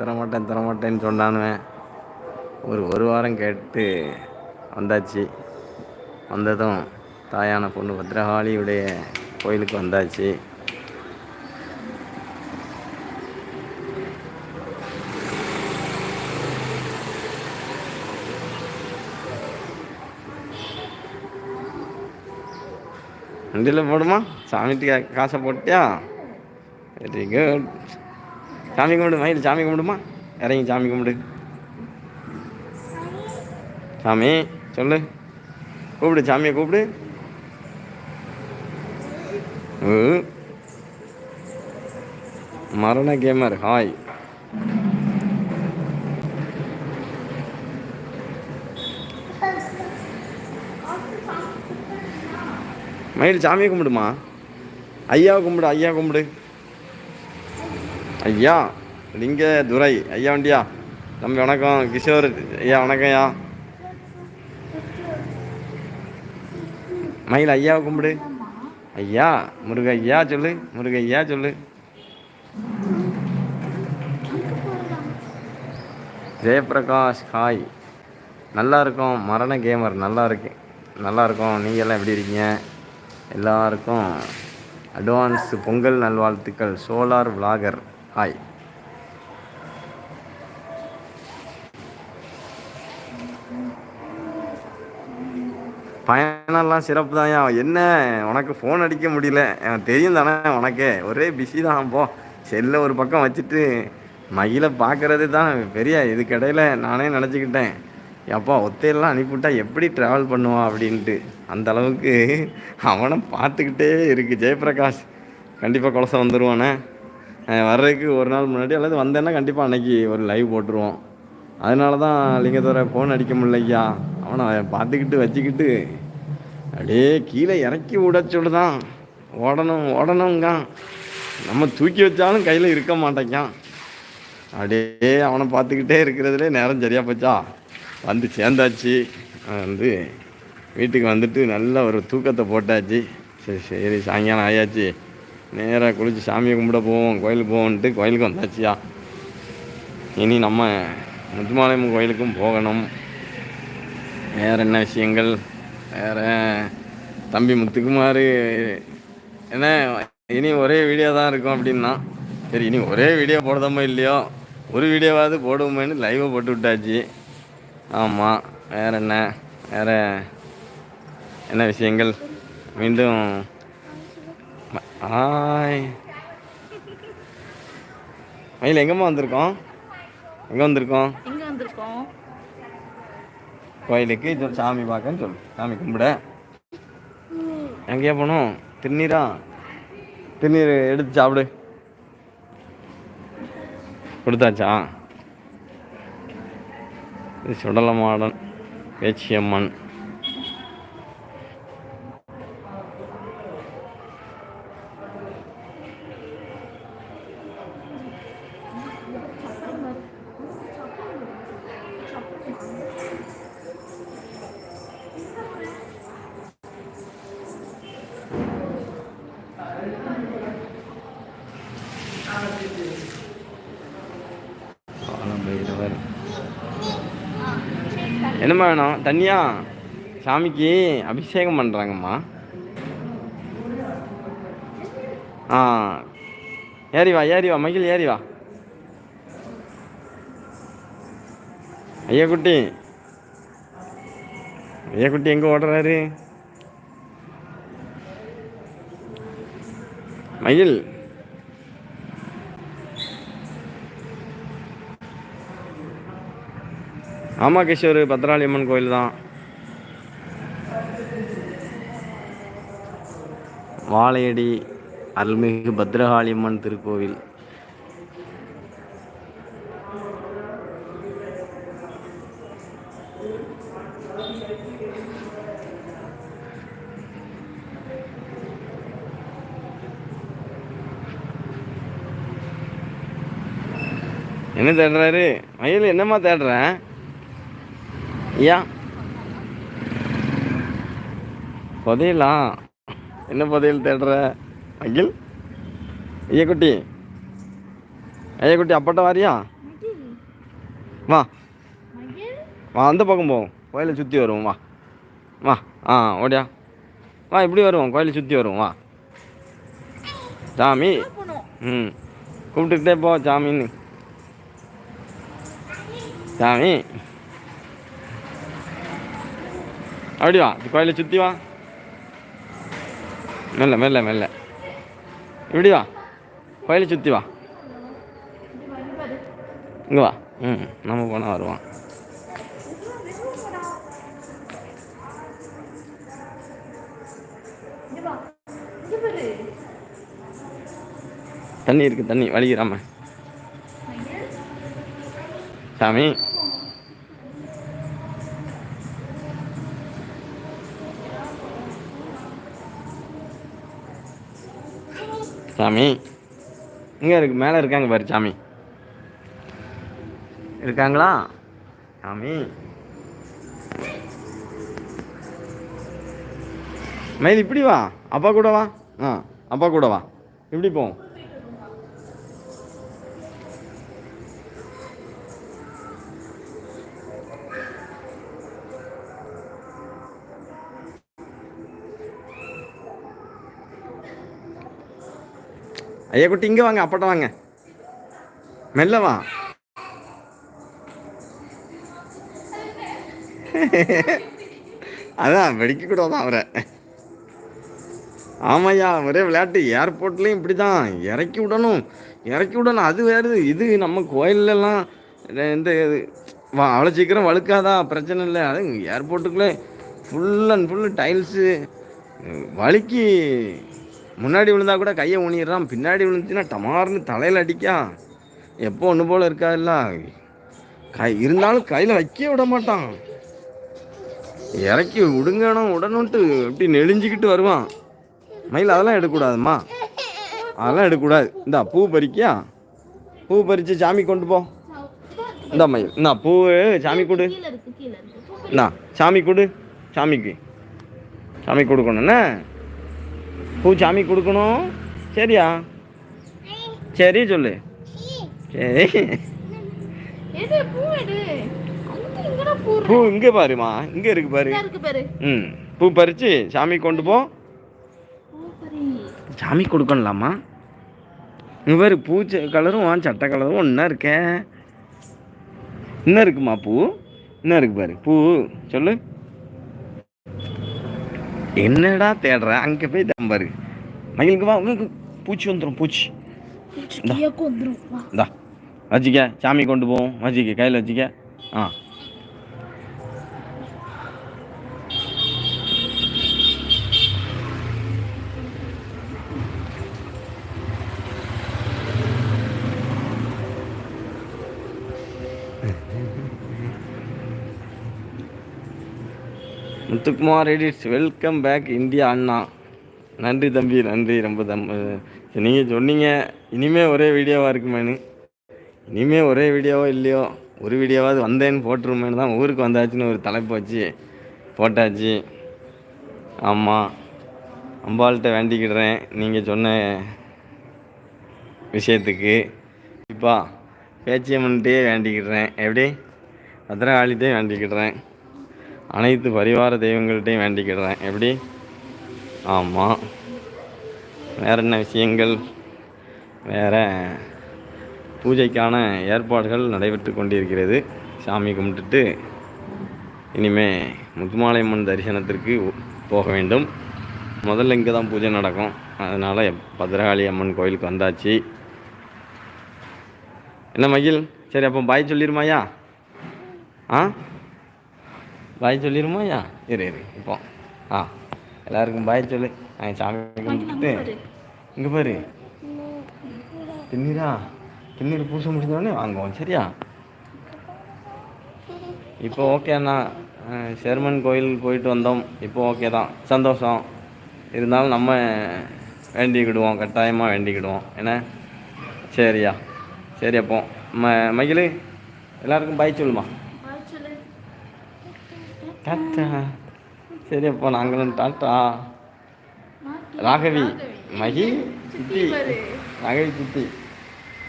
தரமாட்டேன் தரமாட்டேன்னு சொன்னானுவேன். ஒரு ஒரு வாரம் கேட்டு வந்தாச்சு. வந்ததும் தாயான பொண்ணு பத்ரகாளியுடைய கோயிலுக்கு வந்தாச்சு. வண்டியில் போடுமா? சாமிக்கு காசை போட்டியா? வெரி குட் சாமி கும்பிடு மயில் சாமி கும்பிடுமா? இறங்கி சாமி கும்பிடு. சாமி சொல்லு. கூப்பிடு சாமியை கூப்பிடு. மரண கேமர் ஹாய். மயில் சாமியை கும்பிடுமா? ஐயாவை கும்பிடு ஐயா கும்பிடு. ஐயா லிங்க துரை. ஐயா வண்டியா? தம்பி வணக்கம். கிஷோர் ஐயா வணக்கம் ஐயா. மயில் ஐயாவை கும்பிடு. ஐயா முருக ஐயா சொல்லு. முருக ஐயா சொல்லு. ஜெயபிரகாஷ் ஹாய். நல்லா இருக்கும் மரண கேமர் நல்லா இருக்கு நல்லா இருக்கும் நீங்கள் எல்லாம் எப்படி இருக்கீங்க? எல்லாருக்கும் அட்வான்ஸ் பொங்கல் நல்வாழ்த்துக்கள். சோலார் விலாகர் ஹாய் பயணம்லாம் சிறப்பு தான் என்ன? உனக்கு ஃபோன் அடிக்க முடியல. தெரியும் தானே உனக்கே. ஒரே பிஸி தான். போ. செல்லை ஒரு பக்கம் வச்சுட்டு மயிலை பார்க்கறது தான் பெரிய இதுக்கிடையில் நானே நினச்சிக்கிட்டேன். எப்பா ஒத்தையெல்லாம் அனுப்பிவிட்டா எப்படி ட்ராவல் பண்ணுவான் அப்படின்ட்டு. அந்த அளவுக்கு அவனை பார்த்துக்கிட்டே இருக்கு. ஜெயபிரகாஷ் கண்டிப்பாக கொலசம் வந்துடுவானே வர்றதுக்கு ஒரு நாள் முன்னாடி அல்லது வந்தேன்னா கண்டிப்பாக அன்னைக்கு ஒரு லைவ் போட்டுருவோம். அதனால தான் லிங்கத்தோரை ஃபோன் அடிக்க முடியலையா அவனை பார்த்துக்கிட்டு வச்சுக்கிட்டு அப்படியே கீழே இறக்கி விட சொல்லுதான். ஓடணும் ஓடணுங்க நம்ம தூக்கி வச்சாலும் கையில் இருக்க மாட்டேங்கான். அப்படியே அவனை பார்த்துக்கிட்டே இருக்கிறதுலே நேரம் சரியாக போச்சா? வந்து சேர்ந்தாச்சு. வந்து வீட்டுக்கு வந்துட்டு நல்ல ஒரு தூக்கத்தை போட்டாச்சு. சரி சரி சாயங்காலம் ஆயாச்சு. நேராக குளித்து சாமியை கும்பிட போவோம் கோயிலுக்கு போவோன்ட்டு கோயிலுக்கு வந்தாச்சியா? இனி நம்ம முத்துமாலையம்மன் கோயிலுக்கும் போகணும். வேறு என்ன விஷயங்கள்? வேறு தம்பி முத்துக்குமார் என்ன இனி ஒரே வீடியோ தான் இருக்கும் அப்படின்னா. சரி இனி ஒரே வீடியோ போடுதோமோ இல்லையோ? ஒரு வீடியோவாவது போடுவோமேனு லைவை போட்டு விட்டாச்சு. ஆமாம் வேறு என்ன? வேறு என்ன விஷயங்கள்? மீண்டும் ஹாய் மயில் எங்கம்மா வந்திருக்கோம்? எங்கே வந்திருக்கோம்? எங்க வந்திருக்கோம்? கோயிலுக்கு சொல் சாமி பார்க்கன்னு சொல்லு. சாமி கும்பிட. எங்கேயா போகணும் திருநீரா? திருநீர் எடுத்து சாப்பிடு. கொடுத்தாச்சா? இது சுடலமாடன் பேச்சியம்மன். பைரவர் என்னம்மா வேணும்? தனியா சாமிக்கு அபிஷேகம் பண்ணுறாங்கம்மா ஆ. ஏறி வா ஏறி வா மகிழ் ஏறி வா. ஐயா குட்டி ஐயா குட்டி எங்கே ஓடுறாரு? மகிழ். ஆமாம் கிஷோர் பத்ராளி அம்மன் கோயில் தான். வாழையடி அருள்மிகு பத்ரகாளி அம்மன் திருக்கோவில். என்ன தேடுறாரு? மயில் என்னம்மா தேடுறேன் ஐயா. புதையலா என்ன புதையல் தேடுற? அகில்? ஐயா குட்டி ஐயா குட்டி அப்பட்ட வாரியா? வா. வா அந்த பக்கம் போவோம் கோயிலை சுற்றி வருவோம் வா. வா ஆ ஓடியா. வா இப்படி வருவோம் கோயிலை சுற்றி வருவோம் வா. சாமி. ம். கூப்பிட்டுக்கிட்டே போ சாமின்னு. சாமி. அப்படி வா கோயிலை சுற்றி வா. மெல்ல மெல்ல மெல்ல. இப்படி வா கோயிலை சுற்றி வா. இங்கே வா. ம் நம்ம போனால் வருவான் தண்ணி இருக்கு தண்ணி வலிக்கிறாம சாமி. சாமி. இங்கே இருக்கு மேலே இருக்காங்க பாரு சாமி. இருக்காங்களா? சாமி. மயில் இப்படி வா. அப்பா கூட வா. ஆ அப்பா கூட வா. இப்படி போவோம் ஐயா குட்டி இங்கே வாங்க அப்பாட்ட வாங்க. மெல்லவா அதான் வெடிக்க கூடாது அவரை. ஆமாய்யா ஒரே விளையாட்டு ஏர்போர்ட்லேயும் இப்படி தான் இறக்கி விடணும். இறக்கி விடணும் அது வேறு இது நம்ம கோயிலெலாம் இந்த இது வா அவ்வளோ சீக்கிரம் வழுக்காதா? பிரச்சனை இல்லை. அது ஏர்போர்ட்டுக்குள்ளே ஃபுல் அண்ட் ஃபுல்லு டைல்ஸு வழுக்கி முன்னாடி விழுந்தா கூட கையை ஊனிடுறான். பின்னாடி விழுந்துச்சுன்னா டமார்னு தலையில் அடிக்கா. எப்போ ஒன்று போல் இருக்காதுல்ல கை இருந்தாலும் கையில் வைக்க விட மாட்டான். இறக்கி விடுங்கணும் உடனுட்டு இப்படி நெளிஞ்சிக்கிட்டு வருவான். மயில் அதெல்லாம் எடுக்கக்கூடாதும்மா. அதெல்லாம் எடுக்கக்கூடாது. இந்தா பூ பறிக்கியா? பூ பறித்து சாமி கொண்டு போ. இந்தா மயில். இந்தா பூ சாமி கொடு. கீழ இந்தா சாமி கொடு. சாமிக்கு. சாமி கொடுக்கணுண்ணே பூ சாமி கொடுக்கணும். சரியா? சரி சொல்லு. சரி. பூ இங்கே பாருமா. இங்கே இருக்கு பாரு. ம். பூ பறித்து சாமி கொண்டு போ. சாமி கொடுக்கணும்லாமா? இங்கே பாரு பூ கலரும் சட்டை கலரும் ஒன்றா இருக்கே. இன்னும் இருக்குமா பூ? இன்னும் இருக்கு பாரு. பூ சொல்லு. என்னடா தேடுற? அங்கே போய் தான் பாரு. மயிலுக்கு வா பூச்சி வந்துடும் பூச்சி. இந்தா. வச்சிக்க. சாமி கொண்டு போவோம். வச்சிக்க. கையில் வச்சிக்க. ஆ. Muthukumar edits welcome back India அண்ணா. நன்றி தம்பி நன்றி ரொம்ப தம் நீங்கள் சொன்னீங்க இனிமே ஒரே வீடியோவாக இருக்குமேனு. இனிமே ஒரே வீடியோவோ இல்லையோ ஒரு வீடியோவாவது வந்தேன்னு போட்டுருமேனு தான் ஊருக்கு வந்தாச்சுன்னு ஒரு தலைப்பு வச்சு போட்டாச்சு. ஆமாம் அம்பாள்கிட்ட வேண்டிக்கிடுறேன் நீங்கள் சொன்ன விஷயத்துக்கு. இப்போ பேச்சியம்மன்ட்டே வேண்டிக்கிடுறேன். எப்படி? பத்திரகாளிட்டே வேண்டிக்கிடுறேன். அனைத்து பரிவார தெய்வங்கள்ட்டையும் வேண்டிக்கிடுறேன் எப்படி? ஆமாம் வேறு என்ன விஷயங்கள்? வேற பூஜைக்கான ஏற்பாடுகள் நடைபெற்று கொண்டிருக்கிறது. சாமி கும்பிட்டுட்டு இனிமே முத்துமாலையம்மன் தரிசனத்திற்கு போக வேண்டும். முதல்ல இங்கே தான் பூஜை நடக்கும். அதனால் பத்ரகாளி அம்மன் கோயிலுக்கு வந்தாச்சு. என்ன மகிழ் சரி அப்போ பாய் சொல்லிருமாயா ஆ? பாய் சொல்லிருமாயா இரு இரு இப்போ. ஆ எல்லாருக்கும் பாய் சொல்லு. நான் சாமி கும்பிட்டுட்டு இங்கே பாரு. திண்ணீரா திண்ணீர் பூச முடிஞ்சோடனே வாங்குவோம் சரியா? இப்போ ஓகே அண்ணா. அஹ், ஷெர்மன் கோயில் போயிட்டு வந்தோம். இப்போ ஓகே தான். சந்தோஷம். இருந்தாலும் நம்ம வேண்டிக்கிடுவோம் கட்டாயமாக வேண்டிக்கிடுவோம். என்ன? சரியா. சரி அப்போ. ம மகிழ் எல்லாருக்கும் பாய் சொல்லுமா? டாட்டா. சரி அப்போ நாங்களும் டாட்டா. ராகவி மகி சித்தி. ராகவி சித்தி.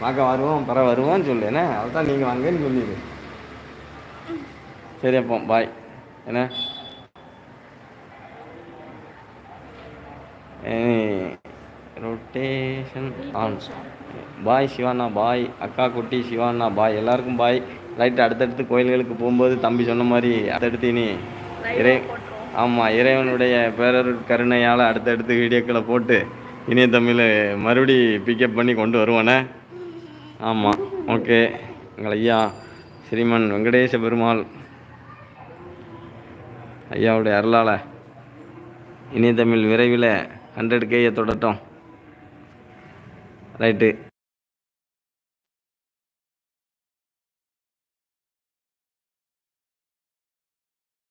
பார்க்க வருவோம் பிற வருவோம்னு சொல்லு என்ன? அதுதான் நீங்கள் வாங்கன்னு சொல்லிடு. சரி அப்போ பாய் என்ன? ரொட்டேஷன் ஆன் பாய் சிவானா பாய் அக்கா குட்டி சிவானா பாய் எல்லாருக்கும் பாய் ரைட் அடுத்தடுத்து கோயில்களுக்கு போகும்போது தம்பி சொன்ன மாதிரி அடுத்தடுத்து இனி இறை ஆமாம் இறைவனுடைய பேரருட் கருணையால் அடுத்தடுத்து வீடியோக்களை போட்டு இனிய தமிழ் மறுபடி பிக்கப் பண்ணி கொண்டு வருவானே ஆமாம் ஓகே. எங்கள் ஐயா ஸ்ரீமன் வெங்கடேச பெருமாள் ஐயாவுடைய அருளால் இனிய தமிழ் விரைவில் ஹண்ட்ரட் கேயை தொடட்டும். ரைட்டு